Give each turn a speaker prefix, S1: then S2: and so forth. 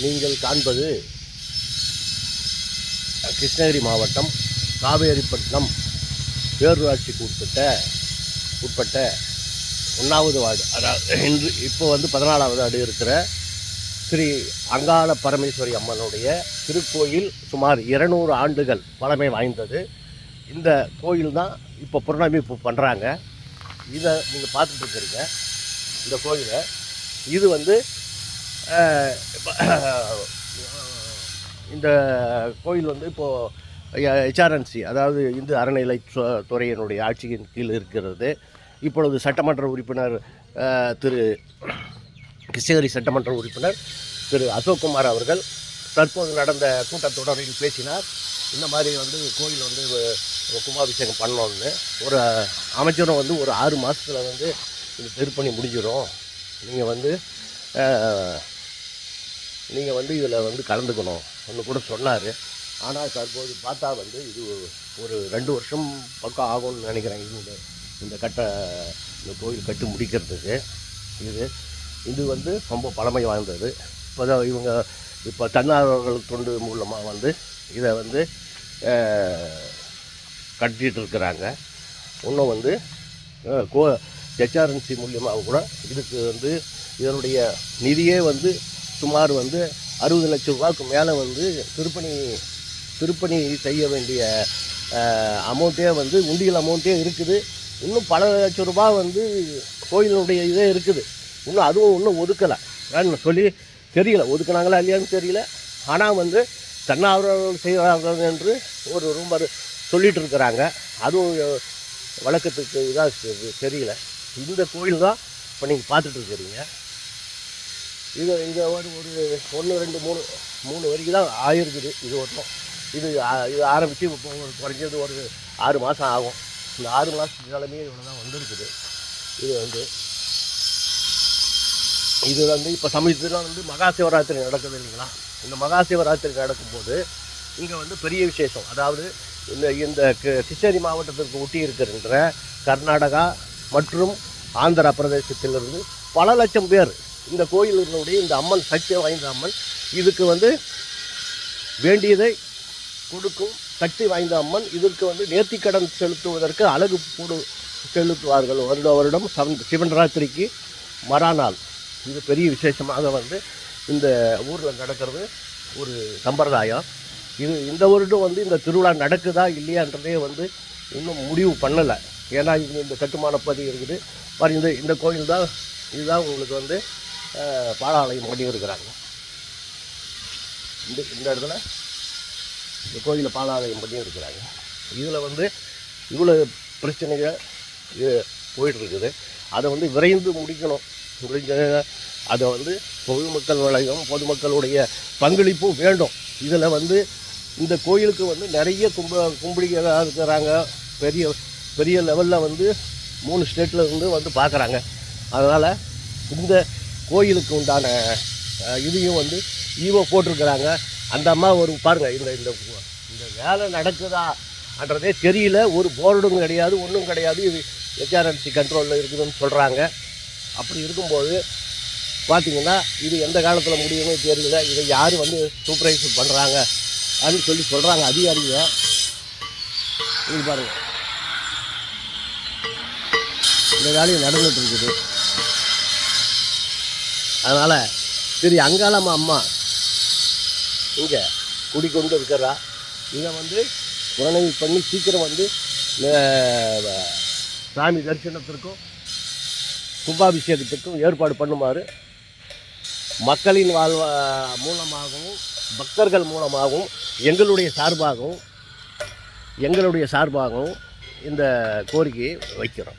S1: நீங்கள் காண்பது கிருஷ்ணகிரி மாவட்டம் காவேரிப்பட்டினம் பேரூராட்சிக்கு உட்பட்ட உட்பட்ட ஒன்றாவது வார்டு. அதாவது இன்று இப்போ வந்து பதினாலாவது அடி இருக்கிற ஸ்ரீ அங்காள பரமேஸ்வரி அம்மனுடைய திருக்கோயில் சுமார் இருநூறு ஆண்டுகள் பழமை வாய்ந்தது. இந்த கோயில் தான் இப்போ புனரமைப்பு பண்ணுறாங்க இதை நீங்கள் பார்த்துட்டு இருக்கிறீங்க இந்த கோயிலை இது வந்து இந்த கோயில் வந்து இப்போது ஹெச்ஆர்என்சி அதாவது இந்து அறநிலை துறையினுடைய ஆட்சியின் கீழ் இருக்கிறது. இப்பொழுது சட்டமன்ற உறுப்பினர் திரு கிருஷ்ணகிரி சட்டமன்ற உறுப்பினர் திரு அசோக்குமார் அவர்கள் தற்போது நடந்த கூட்டத்தொடரில் பேசினார். இந்த மாதிரி வந்து கோயில் வந்து கும்பாபிஷேகம் பண்ணோன்னு ஒரு அமைச்சரும் வந்து ஒரு ஆறு மாதத்தில் வந்து இது திருப்பணி முடிஞ்சிடும் நீங்கள் வந்து நீங்கள் வந்து இதில் வந்து கலந்துக்கணும். ஒன்று கூட சொன்னார். ஆனால் தற்போது பார்த்தா வந்து இது ஒரு ரெண்டு வருஷம் பக்கம் ஆகும்னு நினைக்கிறேன். இந்த இந்த கட்ட இந்த கோயில் கட்டி முடிக்கிறதுக்கு. இது இது வந்து ரொம்ப பழமை வாய்ந்தது. இப்போ தான் இவங்க இப்போ தன்னார்வர்கள் தொண்டு மூலமாக வந்து இதை வந்து அஹ், இருக்கிறாங்க. இன்னும் வந்து கோ ஹெச்ஆர்என்சி மூலியமாக கூட இதுக்கு வந்து இதனுடைய நிதியே வந்து சுமார் வந்து அறுபது லட்சம் ரூபாய்க்கு மேலே வந்து திருப்பணி திருப்பணி செய்ய வேண்டிய அமௌண்ட்டே வந்து உண்டியல் அமௌண்ட்டே இருக்குது. இன்னும் பல லட்சம் ரூபாய் வந்து கோயிலுடைய இதே இருக்குது. இன்னும் அதுவும் இன்னும் ஒதுக்கலை. ஏன்னு சொல்லி தெரியல. ஒதுக்குனாங்களா இல்லையான்னு தெரியல. ஆனால் வந்து தன்னார்வலர்கள் செய்கிறார்கள் என்று ஒரு ரொம்ப சொல்லிகிட்டு இருக்கிறாங்க அதுவும் வழக்கத்துக்கு இதாக தெரியல. இந்த கோயில் தான் இப்போ நீங்கள் பார்த்துட்டு இருக்கிறீங்க. இது இங்கே ஒரு ஒரு ஒன்று ரெண்டு மூணு மூணு வரைக்கும் தான் ஆயிருக்குது இது ஒன்றும் இது இது ஆரம்பித்து இப்போ ஒரு குறைஞ்சது ஒரு ஆறு மாதம் ஆகும். இந்த ஆறு மாதத்து நிலைமையே இவ்வளோ தான் வந்திருக்குது. இது வந்து இது வந்து இப்போ சமீபத்தில் வந்து மகா சிவராத்திரி நடக்குது இல்லைங்களா? இந்த மகா சிவராத்திரி நடக்கும்போது இங்கே வந்து பெரிய விசேஷம். அதாவது இந்த இந்த கிருஷ்ணகிரி மாவட்டத்திற்கு ஒட்டி இருக்கின்ற கர்நாடகா மற்றும் ஆந்திர பிரதேசத்திலிருந்து பல லட்சம் பேர் இந்த கோயிலினுடைய இந்த அம்மன் சக்தி வாய்ந்த அம்மன். இதுக்கு வந்து வேண்டியதை கொடுக்கும் சக்தி வாய்ந்த அம்மன். இதற்கு வந்து நேர்த்திக்கடன் செலுத்துவதற்கு அழகு போடு செலுத்துவார்கள். வருட வருடம் சவன் சிவன் ராத்திரிக்கு மறாநாள். இது பெரிய விசேஷமாக வந்து இந்த ஊரில் நடக்கிறது. ஒரு சம்பிரதாயம். இது இந்த வருடம் வந்து இந்த திருவிழா நடக்குதா இல்லையான்றதே வந்து இன்னும் முடிவு பண்ணலை. ஏன்னா இது இந்த கட்டுமான பதிவு இருக்குது. பாரு இந்த இந்த கோயில் தான் இதுதான் உங்களுக்கு வந்து பாலாலயம் பண்ணியிருக்கிறாங்க இந்த இந்த இடத்துல இந்த கோயிலில் பாலாலயம் பண்ணியிருக்கிறாங்க இதில் வந்து இவ்வளோ பிரச்சனைகள் இது போயிட்டுருக்குது அதை வந்து விரைந்து முடிக்கணும். முடிஞ்ச அதை வந்து பொதுமக்கள் வளையம் பொதுமக்களுடைய பங்களிப்பும் வேண்டும். இதில் வந்து இந்த கோயிலுக்கு வந்து நிறைய கும்ப கும்பிடிகளாக இருக்கிறாங்க. பெரிய பெரிய லெவலில் வந்து மூணு ஸ்டேட்டில் இருந்து வந்து பார்க்குறாங்க. அதனால் இந்த கோயிலுக்கு உண்டான இதையும் வந்து ஈவோ போட்டிருக்கிறாங்க. அந்த அம்மா ஒரு பாருங்கள் இந்த இந்த இந்த வேலை நடக்குதான்றதே தெரியல. ஒரு போர்டும் கிடையாது ஒன்றும் கிடையாது. இது ஹெச்ஆர்என்சி கண்ட்ரோலில் இருக்குதுன்னு சொல்கிறாங்க அப்படி இருக்கும்போது பார்த்தீங்கன்னா இது எந்த காலத்தில் முடியுமோ தெரியல. இதை யார் வந்து சூப்பர்வைஸ் பண்ணுறாங்க அப்படின்னு சொல்லி சொல்கிறாங்க அதிகாரிங்க. இது பாருங்கள் இந்த வேலையும் நடந்துகிட்டு இருக்குது. அதனால் சரி அங்காளம்மா அம்மா இங்கே குடிக்கொண்டு இருக்கிறா. இதை வந்து புறநகை பண்ணி சீக்கிரம் வந்து சாமி தரிசனத்திற்கும் கும்பாபிஷேகத்துக்கும் ஏற்பாடு பண்ணுமாறு மக்களின் வாழ்வ மூலமாகவும் பக்தர்கள் மூலமாகவும் எங்களுடைய சார்பாகவும் எங்களுடைய சார்பாகவும் இந்த கோரிக்கையை வைக்கிறோம்.